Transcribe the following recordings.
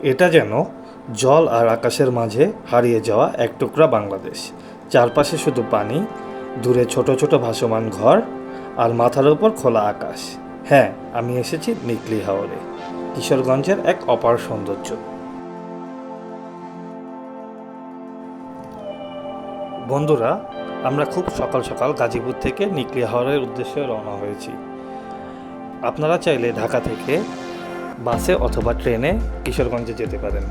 এটা যেন জল আর আকাশের মাঝে হারিয়ে যাওয়া এক টুকরা বাংলাদেশ। চারপাশে শুধু পানি, দূরে ছোট ছোট ভাসমান ঘর আর মাথার উপর খোলা আকাশ। হ্যাঁ আমি এসেছি নিকলি হাওরে, কিশোরগঞ্জের এক অপার সৌন্দর্য। বন্ধুরা, আমরা খুব সকাল সকাল গাজীপুর থেকে নিকলি হাওরের উদ্দেশ্যে রওনা হয়েছি। আপনারা চাইলে ঢাকা থেকে বাসে অথবা ট্রেনে কিশোরগঞ্জে যেতে পারেন।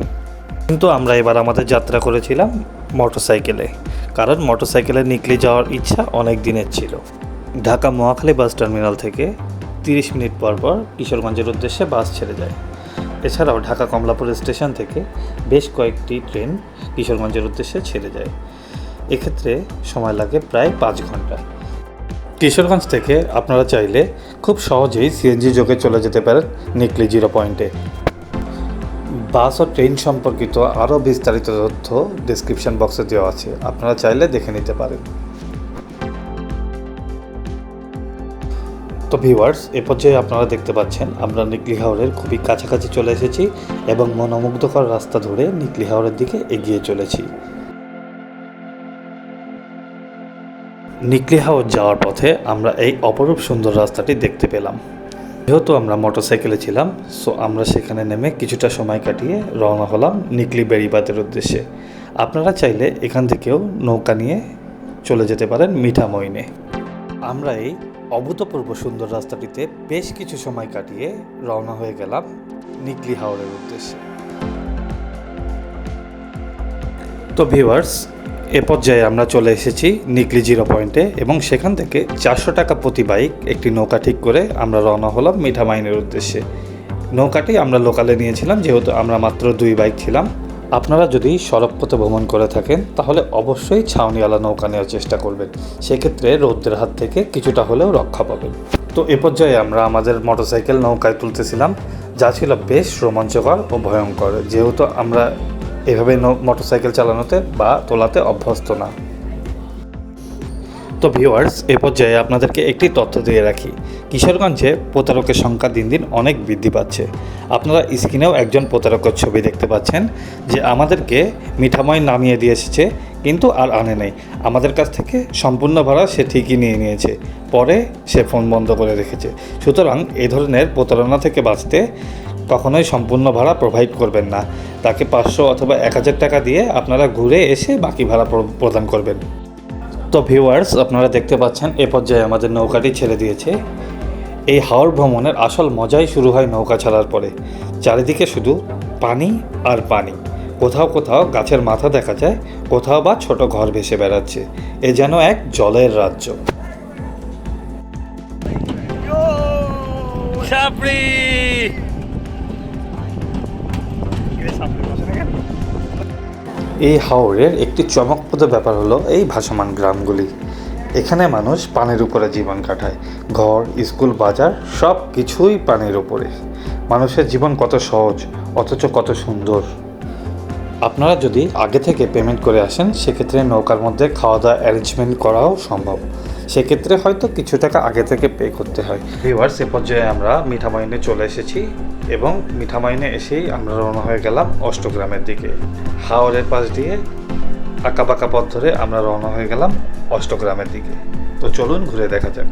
কিন্তু আমরা এবার আমাদের যাত্রা করেছিলাম মোটরসাইকেলে, কারণ মোটরসাইকেলে নিকলে যাওয়ার ইচ্ছা অনেক দিনের ছিল। ঢাকা মহাখালী বাস টার্মিনাল থেকে তিরিশ মিনিট পর পর কিশোরগঞ্জের উদ্দেশ্যে বাস ছেড়ে যায়। এছাড়াও ঢাকা কমলাপুর স্টেশন থেকে বেশ কয়েকটি ট্রেন কিশোরগঞ্জের উদ্দেশ্যে ছেড়ে যায়। এক্ষেত্রে সময় লাগে প্রায় পাঁচ ঘণ্টা। কিশোরগঞ্জ থেকে আপনারা চাইলে খুব সহজেই সিএনজি যোগে চলে যেতে পারেন নিকলি জিরো পয়েন্টে বাস ও ট্রেন সম্পর্কিত আরও বিস্তারিত তথ্য ডিসক্রিপশন বক্সে দেওয়া আছে। আপনারা চাইলে দেখে নিতে পারেন। তো ভিউয়ার্স এ পর্যায়ে আপনারা দেখতে পাচ্ছেন, আমরা নিকলি হাওরের খুবই কাছাকাছি চলে এসেছি এবং মনোমুগ্ধকর রাস্তা ধরে নিকলি হাওরের দিকে এগিয়ে চলেছি। নিকলি হাওর যাওয়ার পথে আমরা এই অপরূপ সুন্দর রাস্তাটি দেখতে পেলাম। যেহেতু আমরা মোটরসাইকেলে ছিলাম সো আমরা সেখানে নেমে কিছুটা সময় কাটিয়ে রওনা হলাম নিকলি বেড়িবাদের উদ্দেশ্যে। আপনারা চাইলে এখান থেকেও নৌকা নিয়ে চলে যেতে পারেন মিঠামইনে আমরা এই অভূতপূর্ব সুন্দর রাস্তাটিতে বেশ কিছু সময় কাটিয়ে রওনা হয়ে গেলাম নিকলি হাওরের উদ্দেশ্যে। তো ভিউয়ার্স এ পর্যায়ে আমরা চলে এসেছি নিকলি জিরো পয়েন্টে এবং সেখান থেকে চারশো টাকা প্রতি বাইক একটি নৌকা ঠিক করে আমরা রওনা হলাম মিঠামাইনের উদ্দেশ্যে। নৌকাটি আমরা লোকালে নিয়েছিলাম, যেহেতু আমরা মাত্র দুই বাইক ছিলাম। আপনারা যদি সড়ক পথে ভ্রমণ করে থাকেন, তাহলে অবশ্যই ছাউনিওয়ালা নৌকা নেওয়ার চেষ্টা করবেন। সেক্ষেত্রে রৌদ্রের হাত থেকে কিছুটা হলেও রক্ষা পাবেন। তো এ পর্যায়ে আমরা আমাদের মোটরসাইকেল নৌকায় তুলতেছিলাম, যা ছিল বেশ রোমাঞ্চকর ও ভয়ঙ্কর। যেহেতু আমরা এভাবে মোটরসাইকেল চালানোতে বা তোলাতে অভ্যস্ত না। তো ভিউয়ার্স এ পর্যায়ে আপনাদেরকে একটি তথ্য দিয়ে রাখি। কিশোরগঞ্জে প্রতারকের সংখ্যা দিন দিন অনেক বৃদ্ধি পাচ্ছে। আপনারা স্ক্রিনেও একজন প্রতারকের ছবি দেখতে পাচ্ছেন যে আমাদেরকে মিঠাময় নামিয়ে দিয়ে এসেছে, কিন্তু আর আনে নেই। আমাদের কাছ থেকে সম্পূর্ণ ভাড়া সে ঠিকই নিয়ে নিয়েছে। পরে সে ফোন বন্ধ করে রেখেছে। সুতরাং এ ধরনের প্রতারণা থেকে বাঁচতে কখনোই সম্পূর্ণ ভাড়া প্রোভাইড করবেন না। তাকে পাঁচশো অথবা এক হাজার টাকা দিয়ে আপনারা ঘুরে এসে বাকি ভাড়া প্র- প্রদান করবেন। তো ভিউয়ার্স আপনারা দেখতে পাচ্ছেন, এ পর্যায়ে আমাদের নৌকাটি ছেড়ে দিয়েছে। এই হাওড় ভ্রমণের আসল মজাই শুরু হয় নৌকা ছাড়ার পরে। চারিদিকে শুধু পানি আর পানি। কোথাও কোথাও গাছের মাথা দেখা যায়, কোথাও বা ছোট ঘর ভেসে বেড়াচ্ছে। এ যেন এক জলের রাজ্য। এই হাওরের একটি চমকপ্রদ ব্যাপার হলো এই ভাসমান গ্রামগুলি। এখানে মানুষ পানির উপরে জীবন কাটায়। ঘর, স্কুল, বাজার সব কিছুই পানির উপরে। মানুষের জীবন কত সহজ, অথচ কত সুন্দর। আপনারা যদি আগে থেকে পেমেন্ট করে আসেন, সেক্ষেত্রে নৌকার মধ্যে খাওয়া দাওয়া অ্যারেঞ্জমেন্ট করাও সম্ভব। সেক্ষেত্রে হয়তো কিছু টাকা আগে থেকে পে করতে হয়। ভিউয়ার্স এ পর্যায়ে আমরা মিঠা মাইনে চলে এসেছি এবং মিঠা মাইনে এসেই আমরা রওনা হয়ে গেলাম অষ্টগ্রামের দিকে। হাওরের পাশ দিয়ে আঁকা বাঁকা পথ ধরে আমরা রওনা হয়ে গেলাম অষ্টগ্রামের দিকে। তো চলুন ঘুরে দেখা যাক।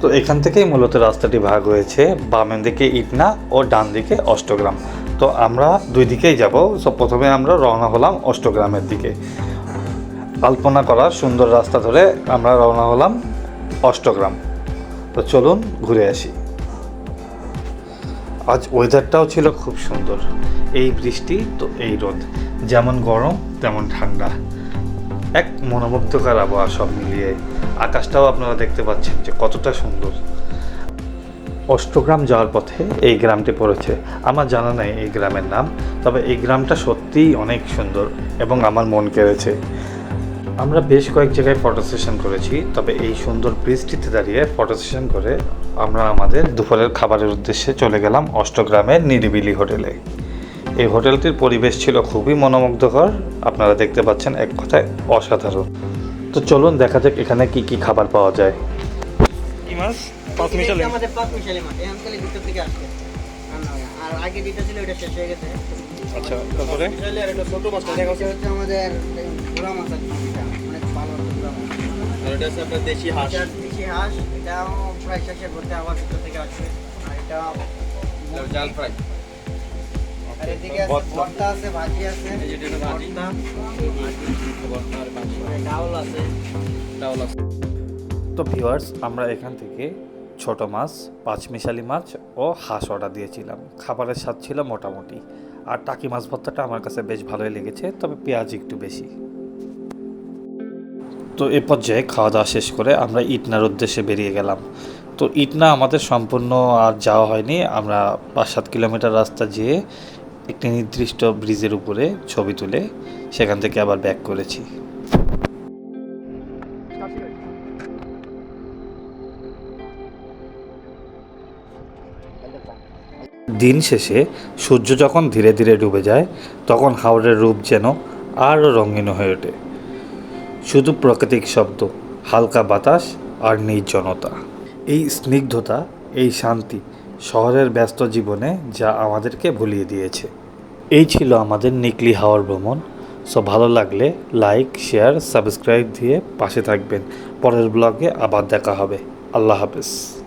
তো এখান থেকেই মূলত রাস্তাটি ভাগ হয়েছে, বামের দিকে ইটনা ও ডান দিকে অষ্টগ্রাম। তো আমরা দুই দিকেই যাব, সো প্রথমে আমরা রওনা হলাম অষ্টগ্রামের দিকে। আলপনা করা সুন্দর রাস্তা ধরে আমরা রওনা হলাম অষ্টগ্রাম। তো চলুন ঘুরে আসি। আজ ওয়েদারটাও ছিল খুব সুন্দর। এই বৃষ্টি তো এই রোদ। যেমন গরম, তেমন ঠান্ডা। এক মনোমুগ্ধকর আবহাওয়া সব মিলিয়ে। আকাশটাও আপনারা দেখতে পাচ্ছেন যে কতটা সুন্দর। অষ্টগ্রাম যাওয়ার পথে এই গ্রামটি পড়েছে। আমার জানা নেই এই গ্রামের নাম, তবে এই গ্রামটা সত্যিই অনেক সুন্দর এবং আমার মন কেড়েছে। আমরা বেশ কয়েক জায়গায় ফটো সেশন করেছি, তবে এই সুন্দর বৃষ্টিতে দাঁড়িয়ে ফটো সেশন করে আমরা আমাদের দুপুরের খাবারের উদ্দেশ্যে চলে গেলাম অষ্টগ্রামের নিরিবিলি হোটেলে। এই হোটেলটির পরিবেশ ছিল খুবই মনোমুগ্ধকর, আপনারা দেখতে পাচ্ছেন এক কথায় অসাধারণ। তো চলুন দেখা যাক এখানে কি কি খাবার পাওয়া যায়। কি মাছ? পাঁচ এটা আমাদের পাঁচ মিশালি মাছ। এখন খালি ভিতর থেকে আসছে। আর আগে যেটা ছিল ওটা শেষ হয়ে গেছে। আচ্ছা তারপরে? মিশালি আর এটা ছোট মাছ। দেখা হচ্ছে হচ্ছে আমাদের ঘোড়া মাছ আছে এটা অনেক ভালো ঘোড়া মাছ। আর এটা হচ্ছে আপনার দেশি হাঁস। এটা দেশি হাঁস। এটাও প্রায় শেষে করতে আবার ভিতর থেকে আসছে আর এটা এটা জাল ফ্রাই। আছে ভর্তা আছে ভাজি আছে। এই যে এটা ভাজি। ভর্তা। আর মাংস ডাউল আছে। ডাউল আছে। তো ভিউয়ার্স আমরা এখান থেকে ছোট মাছ পাঁচমিশালি মাছ ও হাঁস অর্ডার দিয়েছিলাম। খাবারের স্বাদ ছিল মোটামুটি। আর টাকি মাছ ভর্তাটা আমার কাছে বেশ ভালোই লেগেছে তবে পেঁয়াজ একটু বেশি। তো এ পর্যায়ে খাওয়া দাওয়া শেষ করে আমরা ইটনার উদ্দেশ্যে বেরিয়ে গেলাম। তো ইটনা আমাদের সম্পূর্ণ আর যাওয়া হয়নি। আমরা পাঁচ সাত কিলোমিটার রাস্তা যেয়ে একটি নির্দিষ্ট ব্রিজের উপরে ছবি তুলে সেখান থেকে আবার ব্যাক করেছি। দিন শেষে সূর্য যখন ধীরে ধীরে ডুবে যায়, তখন হাওড়ের রূপ যেন আরও রঙিন হয়ে ওঠে। শুধু প্রাকৃতিক শব্দ, হালকা বাতাস আর নির্জনতা। এই স্নিগ্ধতা, এই শান্তি শহরের ব্যস্ত জীবনে যা আমাদেরকে ভুলিয়ে দিয়েছে। এই ছিল আমাদের নিকলি হাওয়ার ভ্রমণ। সো ভালো লাগলে লাইক, শেয়ার, সাবস্ক্রাইব দিয়ে পাশে থাকবেন। পরের ব্লগে আবার দেখা হবে। আল্লাহ হাফেজ।